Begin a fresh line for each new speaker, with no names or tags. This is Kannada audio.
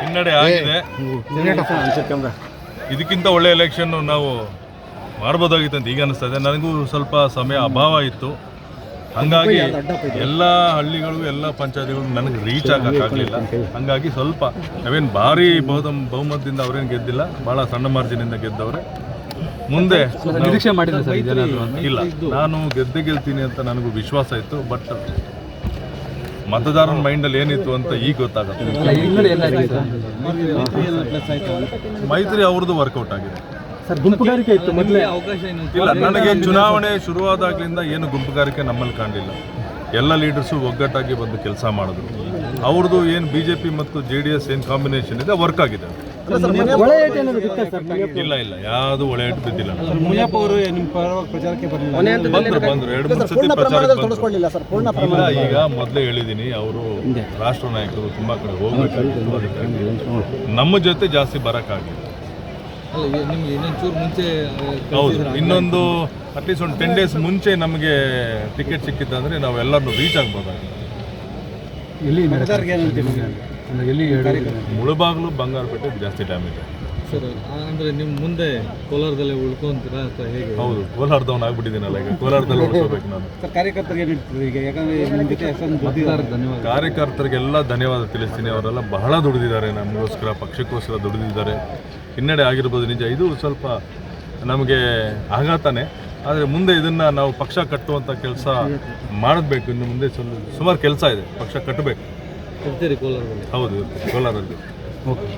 ಹಿನ್ನಡೆ ಆಗಿದೆ. ಇದಕ್ಕಿಂತ ಒಳ್ಳೆ ಎಲೆಕ್ಷನ್ ನಾವು ಮಾಡ್ಬೋದಾಗಿತ್ತು ಅಂತ ಈಗ ಅನಿಸ್ತಾ ಇದೆ ನನಗೂ ಸ್ವಲ್ಪ ಸಮಯ ಅಭಾವ ಇತ್ತು. ಹಂಗಾಗಿ ಎಲ್ಲ ಹಳ್ಳಿಗಳು ಎಲ್ಲ ಪಂಚಾಯತಿಗಳು ನನಗೆ ರೀಚ್ ಆಗಕ್ಕಾಗಲಿಲ್ಲ ಹಂಗಾಗಿ ಸ್ವಲ್ಪ ನಾವೇನು ಭಾರಿ ಬಹುದ ಬಹುಮತದಿಂದ ಅವ್ರೇನು ಗೆದ್ದಿಲ್ಲ ಭಾಳ ಸಣ್ಣ ಮಾರ್ಜಿನಿಂದ ಗೆದ್ದವ್ರೆ. ಮುಂದೆ
ನಿರೀಕ್ಷೆ ಮಾಡಿಲ್ಲ ಸರ್ ಇದೇನಾದ್ರು
ಇಲ್ಲ ನಾನು ಗೆದ್ದೆ ಗೆಲ್ತೀನಿ ಅಂತ ನನಗೂ ವಿಶ್ವಾಸ ಇತ್ತು ಬಟ್ ಮತದಾರನ ಮೈಂಡಲ್ಲಿ ಏನಿತ್ತು ಅಂತ ಈಗ ಗೊತ್ತಾಗುತ್ತೆ. ಮೈತ್ರಿ ಅವ್ರದ್ದು ವರ್ಕೌಟ್ ಆಗಿದೆ.
ಗುಂಪುಗಾರಿಕೆ ಇತ್ತು ಮೊದಲೇ. ಅವಕಾಶ
ಇಲ್ಲ ನನಗೆ ಚುನಾವಣೆ ಶುರುವಾದಾಗ್ಲಿಂದ ಏನು ಗುಂಪುಗಾರಿಕೆ ನಮ್ಮಲ್ಲಿ ಕಾಣಲಿಲ್ಲ. ಎಲ್ಲ ಲೀಡರ್ಸು ಒಗ್ಗಟ್ಟಾಗಿ ಬಂದು ಕೆಲಸ ಮಾಡಿದ್ರು. ಅವ್ರದ್ದು ಏನು ಬಿ ಜೆ ಪಿ ಮತ್ತು ಜೆ ಡಿ ಎಸ್ ಏನು ಕಾಂಬಿನೇಷನ್ ಇದೆ ವರ್ಕ್ ಆಗಿದೆ. ಇಲ್ಲ ಇಲ್ಲ ಯಾವುದು ಒಳ್ಳೆ ಇಟ್ಟು ಬಿದ್ದಿಲ್ಲ.
ಮುನಿಯಪ್ಪ ಅವರು ನಿಮ್ಮ ಪರವಾಗಿ ಪ್ರಚಾರಕ್ಕೆ ಬರಲಿಲ್ಲ?
ಬಂದ್ರು ಬಂದ್ರು ಎರಡು ಮೂರು ಸತಿ ಪ್ರಚಾರಕ್ಕೆ. ಇಲ್ಲ ಈಗ ಮೊದಲೇ ಹೇಳಿದ್ದೀನಿ ಅವರು ರಾಷ್ಟ್ರ ನಾಯಕರು ತುಂಬಾ ಕಡೆ ಹೋಗ್ಬೇಕು ಅದಕ್ಕಾಗಿ ನಮ್ಮ ಜೊತೆ ಜಾಸ್ತಿ ಬರೋಕ್ಕಾಗಿಲ್ಲ.
ನಿಮ್ಗೆ ಇನ್ನೊಂದು ಚೂರು ಮುಂಚೆ
ಹೌದು ಇನ್ನೊಂದು ಅಟ್ಲೀಸ್ಟ್ ಒಂದು ಟೆನ್ ಡೇಸ್ ಮುಂಚೆ ನಮಗೆ ಟಿಕೆಟ್ ಸಿಕ್ಕಿತ್ತಂದ್ರೆ ನಾವೆಲ್ಲರೂ ರೀಚ್ ಆಗ್ಬೋದಾಗಿತ್ತು.
ಎಲ್ಲಿ
ಮುಳಬಾಗ್ಲು ಬಂಗಾರಪೇಟೆ ಜಾಸ್ತಿ ಡ್ಯಾಮೇಜ್
ಸರ್ ಅಂದ್ರೆ ನಿಮ್ಮ ಮುಂದೆ ಕೋಲಾರದಲ್ಲೇ ಉಳ್ಕೊಂತೀರಾ ಅಥವಾ ಹೇಗೆ?
ಹೌದು ಕೋಲಾರದವನ್ ಆಗ್ಬಿಟ್ಟಿದ್ದೀನಲ್ಲ ಈಗ ಕೋಲಾರದಲ್ಲಿ ಉಳ್ಕೋಬೇಕು ನಾನು.
ಸರ್ ಕಾರ್ಯಕರ್ತರಿಗೆ ಈಗ ಯಾಕಂದ್ರೆ ನಿಮ್ಮ ಜೊತೆ ಅಷ್ಟೊಂದು ಧನ್ಯವಾದ.
ಕಾರ್ಯಕರ್ತರಿಗೆಲ್ಲ ಧನ್ಯವಾದ ತಿಳಿಸ್ತೀನಿ ಅವರೆಲ್ಲ ಬಹಳ ದುಡಿದಿದ್ದಾರೆ ನಮಗೋಸ್ಕರ ಪಕ್ಷಕ್ಕೋಸ್ಕರ ದುಡಿದಿದ್ದಾರೆ. ಹಿನ್ನಡೆ ಆಗಿರ್ಬೋದು ನಿಜ ಇದು ಸ್ವಲ್ಪ ನಮಗೆ ಆಘಾತನೇ. ಆದರೆ ಮುಂದೆ ಇದನ್ನು ನಾವು ಪಕ್ಷ ಕಟ್ಟುವಂಥ ಕೆಲಸ ಮಾಡಬೇಕು ಇನ್ನು ಮುಂದೆ ಸುಮಾರು ಕೆಲಸ ಇದೆ ಪಕ್ಷ ಕಟ್ಟಬೇಕು
ಇರ್ತೀರಿ ಕೋಲಾರದಲ್ಲಿ
ಹೌದು ಕೋಲಾರಲ್ಲಿ
ಓಕೆ